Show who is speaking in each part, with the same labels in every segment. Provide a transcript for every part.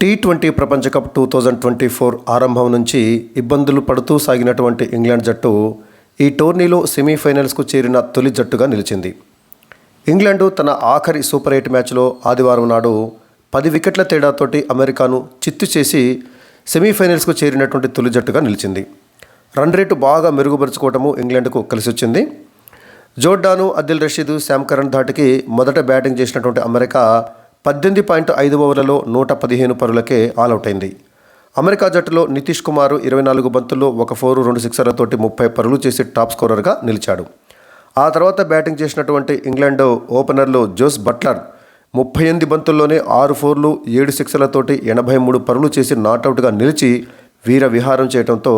Speaker 1: Tea twenty ప్రపంచ cup two thousand twenty four ఆరంభం నుంచి ఇబ్బందులు పడుతూ సాగినటువంటి ఇంగ్లాండ్ జట్టు ఈ టోర్నీలో సెమీఫైనల్స్కు చేరిన తొలి జట్టుగా నిలిచింది. ఇంగ్లాండు తన ఆఖరి సూపర్ ఎయిట్ మ్యాచ్లో ఆదివారం నాడు పది వికెట్ల తేడాతోటి అమెరికాను చిత్తు చేసి సెమీఫైనల్స్కు చేరినటువంటి తొలి జట్టుగా నిలిచింది. రన్ రేటు బాగా మెరుగుపరుచుకోవటము ఇంగ్లాండ్కు కలిసి వచ్చింది Jordan Adil Rashid Sam Curran ధాటికి మొదట బ్యాటింగ్ చేసినటువంటి అమెరికా పద్దెనిమిది పాయింట్ ఐదు ఓవర్లలో నూట పదిహేను పరులకే ఆల్అవుట్ అయింది అమెరికా జట్టులో నితీష్ కుమార్ ఇరవై నాలుగు బంతుల్లో ఒక ఫోరు రెండు సిక్సర్లతోటి ముప్పై పరులు చేసి టాప్ స్కోరర్గా నిలిచాడు. ఆ తర్వాత బ్యాటింగ్ చేసినటువంటి ఇంగ్లాండ్ ఓపెనర్లు జోస్ బట్లర్ ముప్పై ఎనిమిది బంతుల్లోనే ఆరు ఫోర్లు ఏడు సిక్సర్లతోటి ఎనభై మూడు పరులు చేసి నాటౌట్గా నిలిచి వీర విహారం చేయడంతో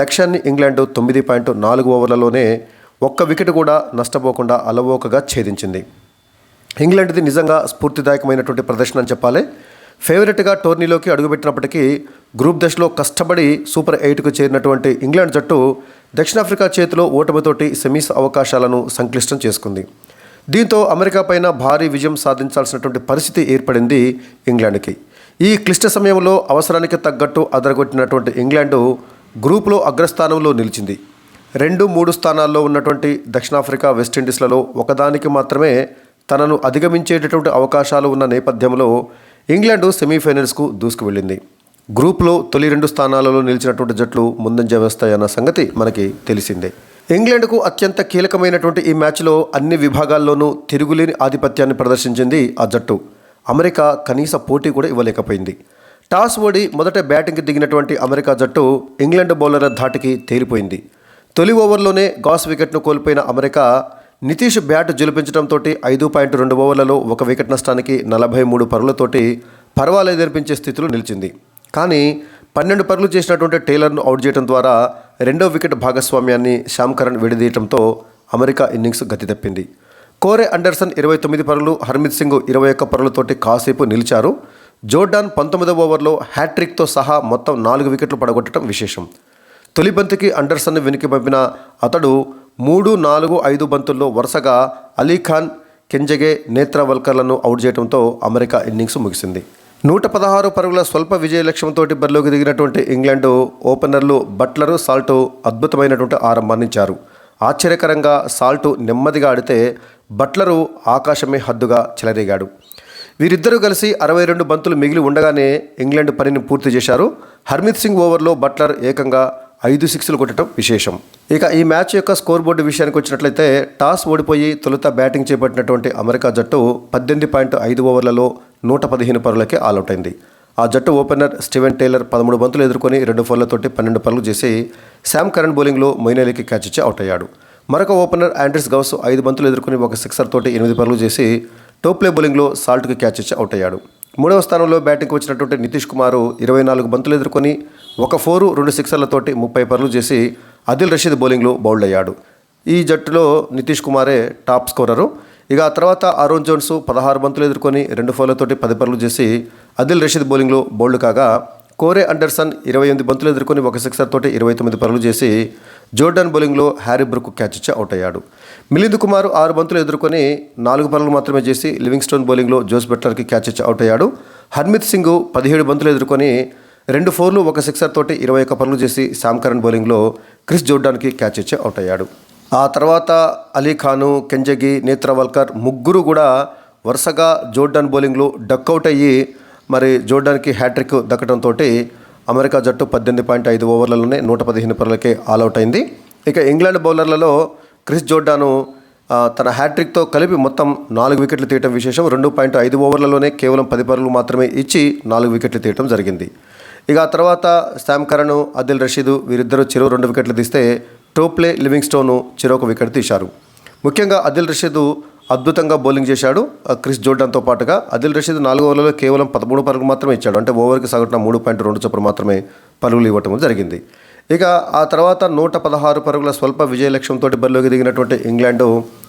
Speaker 1: లక్ష్యాన్ని ఇంగ్లాండ్ తొమ్మిది పాయింట్ నాలుగు ఓవర్లలోనే ఒక్క వికెట్ కూడా నష్టపోకుండా అలవోకగా ఛేదించింది. ఇంగ్లాండ్ది నిజంగా స్ఫూర్తిదాయకమైనటువంటి ప్రదర్శన అని చెప్పాలి. ఫేవరెట్గా టోర్నీలోకి అడుగుపెట్టినప్పటికీ గ్రూప్ దశలో కష్టపడి సూపర్ ఎయిట్కు చేరినటువంటి ఇంగ్లాండ్ జట్టు దక్షిణాఫ్రికా చేతిలో ఓటమితోటి సెమీస్ అవకాశాలను సంక్లిష్టం చేసుకుంది. దీంతో అమెరికా పైన భారీ విజయం సాధించాల్సినటువంటి పరిస్థితి ఏర్పడింది ఇంగ్లాండ్కి. ఈ క్లిష్ట సమయంలో అవసరానికి తగ్గట్టు అదరగొట్టినటువంటి ఇంగ్లాండు గ్రూప్లో అగ్రస్థానంలో నిలిచింది. రెండు మూడు స్థానాల్లో ఉన్నటువంటి దక్షిణాఫ్రికా వెస్టిండీస్లలో ఒకదానికి మాత్రమే తనను అధిగమించేటటువంటి అవకాశాలు ఉన్న నేపథ్యంలో ఇంగ్లాండ్ సెమీఫైనల్స్కు దూసుకు వెళ్ళింది గ్రూప్లో తొలి రెండు స్థానాలలో నిలిచినటువంటి జట్లు ముందంజ వేస్తాయన్న సంగతి మనకి తెలిసిందే. ఇంగ్లాండ్కు అత్యంత కీలకమైనటువంటి ఈ మ్యాచ్లో అన్ని విభాగాల్లోనూ తిరుగులేని ఆధిపత్యాన్ని ప్రదర్శించింది ఆ జట్టు. అమెరికా కనీస పోటీ కూడా ఇవ్వలేకపోయింది. టాస్ ఓడి మొదట బ్యాటింగ్కి దిగినటువంటి అమెరికా జట్టు ఇంగ్లాండ్ బౌలర్ల ధాటికి తేలిపోయింది. తొలి ఓవర్లోనే గాస్ వికెట్ను కోల్పోయిన అమెరికా నితీష్ బ్యాట్ జులిపించడంతో ఐదు పాయింట్ రెండు ఓవర్లలో ఒక వికెట్ నష్టానికి నలభై మూడు పరులతోటి పర్వాలేదనిపించే స్థితిలో నిలిచింది. కానీ పన్నెండు పరులు చేసినటువంటి టైలర్ను అవుట్ చేయడం ద్వారా రెండో వికెట్ భాగస్వామ్యాన్ని శ్యామ్ కరణ్ విడదీయడంతో అమెరికా ఇన్నింగ్స్ గతి తప్పింది. కోరే అండర్సన్ ఇరవై తొమ్మిది పరులు హర్మిత్ సింగ్ ఇరవై ఒక్క పరులతోటి కాసేపు నిలిచారు. జోర్డాన్ పంతొమ్మిదవ ఓవర్లో హ్యాట్రిక్తో సహా మొత్తం నాలుగు వికెట్లు పడగొట్టడం విశేషం. తొలి బంతికి అండర్సన్ వెనుక పంపిన అతడు మూడు నాలుగు ఐదు బంతుల్లో వరుసగా అలీఖాన్ కెంజగే నేత్రవల్కర్లను అవుట్ చేయడంతో అమెరికా ఇన్నింగ్స్ ముగిసింది. నూట పదహారు పరుగుల స్వల్ప విజయ లక్ష్యంతో బరిలోకి దిగినటువంటి ఇంగ్లాండ్ ఓపెనర్లు బట్లరు సాల్ట్ అద్భుతమైనటువంటి ఆరంభాన్నిచ్చారు ఆశ్చర్యకరంగా సాల్ట్ నెమ్మదిగా ఆడితే బట్లరు ఆకాశమే హద్దుగా చెలరేగాడు. వీరిద్దరూ కలిసి అరవై రెండు బంతులు మిగిలి ఉండగానే ఇంగ్లాండ్ పనిని పూర్తి చేశారు. హర్మిత్ సింగ్ ఓవర్లో బట్లర్ ఏకంగా ఐదు సిక్స్లు కొట్టడం విశేషం. ఇక ఈ మ్యాచ్ యొక్క స్కోర్ బోర్డు విషయానికి వచ్చినట్లయితే టాస్ ఓడిపోయి తొలుత బ్యాటింగ్ చేపట్టినటువంటి అమెరికా జట్టు పద్దెనిమిది పాయింట్ ఐదు ఓవర్లలో నూట పదిహేను పరులకే ఆల్అవుట్ అయింది ఆ జట్టు ఓపెనర్ స్టీవెన్ టైలర్ పదమూడు బంతులు ఎదుర్కొని రెండు ఫోర్లతోటి పన్నెండు పనులు చేసి శామ్ కరణ్ బౌలింగ్లో మొయినలీకి క్యాచ్ ఇచ్చి అవుట్ అయ్యాడు. మరొక ఓపెనర్ ఆండ్రిస్ గౌస్ ఐదు బంతులు ఎదుర్కొని ఒక సిక్సర్ తోటి ఎనిమిది పనులు చేసి టోప్లే బౌలింగ్లో సాల్ట్కి క్యాచ్ ఇచ్చి అవుట్ అయ్యాడు. మూడవ స్థానంలో బ్యాటింగ్కి వచ్చినటువంటి నితీష్ కుమార్ ఇరవై నాలుగు బంతులు ఎదుర్కొని ఒక ఫోరు రెండు సిక్సర్లతోటి ముప్పై పరులు చేసి అదిల్ రషీద్ బౌలింగ్లో బౌల్డ్ అయ్యాడు ఈ జట్టులో నితీష్ కుమారే టాప్ స్కోరరు. ఇక ఆ తర్వాత అరుణ్ జోన్స్ పదహారు బంతులు ఎదుర్కొని రెండు ఫోర్లతోటి పది పరులు చేసి అదిల్ రషీద్ బౌలింగ్లో బౌల్డ్ కాగా కోరే అండర్సన్ ఇరవై ఎనిమిది బంతులు ఎదుర్కొని ఒక సిక్సర్ తోటి ఇరవై తొమ్మిది పరులు చేసి జోర్డన్ బౌలింగ్లో హ్యారీ బ్రుక్ క్యాచ్ ఇచ్చి అవుట్ అయ్యాడు. మిలింద్ కుమార్ ఆరు బంతులు ఎదుర్కొని నాలుగు పరులు మాత్రమే చేసి లివింగ్ స్టోన్ బౌలింగ్లో జోస్ బెట్లర్కి క్యాచ్ ఇచ్చి అవుట్ అయ్యాడు. హర్మిత్ సింగ్ పదిహేడు బంతులు ఎదుర్కొని రెండు ఫోర్లు ఒక సిక్సర్ తోటి ఇరవై ఒక్క పనులు చేసి శామ్ కరణ్ బౌలింగ్లో క్రిస్ జోర్డాన్కి క్యాచ్ ఇచ్చి అవుట్ అయ్యాడు. ఆ తర్వాత అలీ ఖాను కెంజగి నేత్రవల్కర్ ముగ్గురు కూడా వరుసగా జోర్డాన్ బౌలింగ్లో డక్అవుట్ అయ్యి మరి జోర్డాన్కి హ్యాట్రిక్ దక్కడంతో అమెరికా జట్టు పద్దెనిమిది పాయింట్ ఐదు ఓవర్లలోనే నూట పదిహేను పరులకే ఆల్అవుట్ అయింది. ఇక ఇంగ్లాండ్ బౌలర్లలో క్రిస్ జోర్డాను తన హ్యాట్రిక్తో కలిపి మొత్తం నాలుగు వికెట్లు తీయటం విశేషం. రెండు పాయింట్ ఐదు ఓవర్లలోనే కేవలం పది పరులు మాత్రమే ఇచ్చి నాలుగు వికెట్లు తీయటం జరిగింది. ఇక ఆ తర్వాత శామ్ కరణ్ అదిల్ రషీద్ వీరిద్దరూ చెరువు రెండు వికెట్లు తీస్తే టోప్లే లివింగ్ స్టోను చెరొక వికెట్ తీశారు. ముఖ్యంగా అదిల్ రషీదు అద్భుతంగా బౌలింగ్ చేశాడు. ఆ క్రిస్ జోర్డన్తో పాటుగా అదిల్ రషీద్ నాలుగు ఓవర్లలో కేవలం పదమూడు పరుగులు మాత్రమే ఇచ్చాడు. అంటే ఓవర్కి సగటున మూడు పాయింట్ రెండు చొప్పున మాత్రమే పరుగులు ఇవ్వటం జరిగింది. ఇక ఆ తర్వాత నూట పదహారు పరుగుల స్వల్ప విజయ లక్ష్యంతో బరిలోకి దిగినటువంటి ఇంగ్లాండు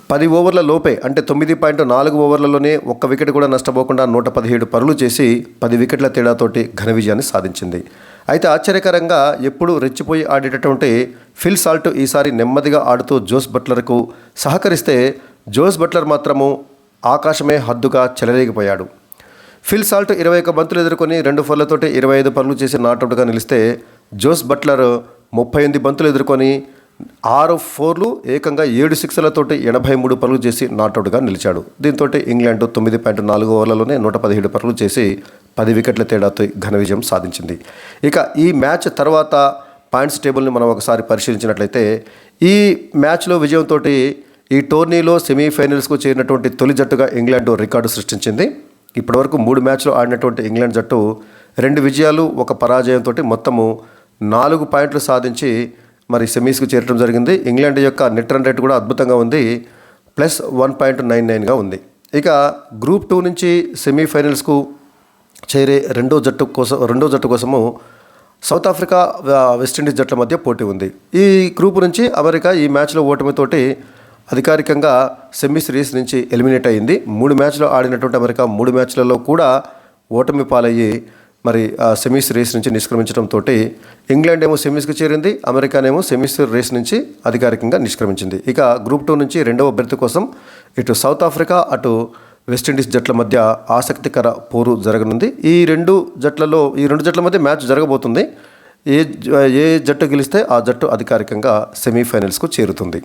Speaker 1: పది ఓవర్ల లోపే అంటే తొమ్మిది పాయింట్ నాలుగు ఓవర్లలోనే ఒక్క వికెట్ కూడా నష్టపోకుండా నూట పదిహేడు పరులు చేసి పది వికెట్ల తేడాతోటి ఘన విజయాన్ని సాధించింది. అయితే ఆశ్చర్యకరంగా ఎప్పుడూ రెచ్చిపోయి ఆడేటటువంటి ఫిల్ సాల్ట్ ఈసారి నెమ్మదిగా ఆడుతూ జోస్ బట్లర్కు సహకరిస్తే జోస్ బట్లర్ మాత్రము ఆకాశమే హద్దుగా చెలరేగిపోయాడు. ఫిల్ సాల్ట్ ఇరవై ఒక్క బంతులు ఎదుర్కొని రెండు ఫోర్లతోటి ఇరవై ఐదు పనులు చేసి నాటౌట్గా నిలిస్తే జోస్ బట్లర్ ముప్పై ఎనిమిది బంతులు ఎదుర్కొని ఆరు ఫోర్లు ఏకంగా ఏడు సిక్స్లతోటి ఎనభై మూడు పరుగులు చేసి నాటౌట్గా నిలిచాడు. దీంతో ఇంగ్లాండ్ తొమ్మిది పాయింట్ నాలుగు ఓవర్లలోనే నూట పదిహేడు పరుగులు చేసి పది వికెట్ల తేడాతో ఘన విజయం సాధించింది. ఇక ఈ మ్యాచ్ తర్వాత పాయింట్స్ టేబుల్ని మనం ఒకసారి పరిశీలించినట్లయితే ఈ మ్యాచ్లో విజయంతో ఈ టోర్నీలో సెమీఫైనల్స్కు చేరినటువంటి తొలి జట్టుగా ఇంగ్లాండ్ రికార్డు సృష్టించింది. ఇప్పటివరకు మూడు మ్యాచ్లు ఆడినటువంటి ఇంగ్లాండ్ జట్టు రెండు విజయాలు ఒక పరాజయంతో మొత్తము నాలుగు పాయింట్లు సాధించి మరి సెమీస్కు చేరడం జరిగింది. ఇంగ్లాండ్ యొక్క నెట్ రన్ రేట్ కూడా అద్భుతంగా ఉంది. ప్లస్ వన్ పాయింట్ నైన్ నైన్గా ఉంది. ఇక గ్రూప్ టూ నుంచి సెమీఫైనల్స్కు చేరే రెండో జట్టు కోసం రెండో జట్టు కోసము సౌత్ ఆఫ్రికా వెస్టిండీస్ జట్ల మధ్య పోటీ ఉంది. ఈ గ్రూప్ నుంచి అమెరికా ఈ మ్యాచ్లో ఓటమితోటి అధికారికంగా సెమీ సిరీస్ నుంచి ఎలిమినేట్ అయింది. మూడు మ్యాచ్లు ఆడినటువంటి అమెరికా మూడు మ్యాచ్లలో కూడా ఓటమి పాలయ్యి మరి ఆ సెమీస్ రేస్ నుంచి నిష్క్రమించడంతో ఇంగ్లాండ్ ఏమో సెమీస్కి చేరింది అమెరికానేమో సెమీస్ రేస్ నుంచి అధికారికంగా నిష్క్రమించింది. ఇక గ్రూప్ టూ నుంచి రెండవ బెర్త్ కోసం ఇటు సౌత్ ఆఫ్రికా అటు వెస్టిండీస్ జట్ల మధ్య ఆసక్తికర పోరు జరగనుంది. ఈ రెండు జట్లలో ఈ రెండు జట్ల మధ్య మ్యాచ్ జరగబోతుంది. ఏ జ- ఏ జట్టు గెలిస్తే ఆ జట్టు అధికారికంగా సెమీఫైనల్స్కు చేరుతుంది.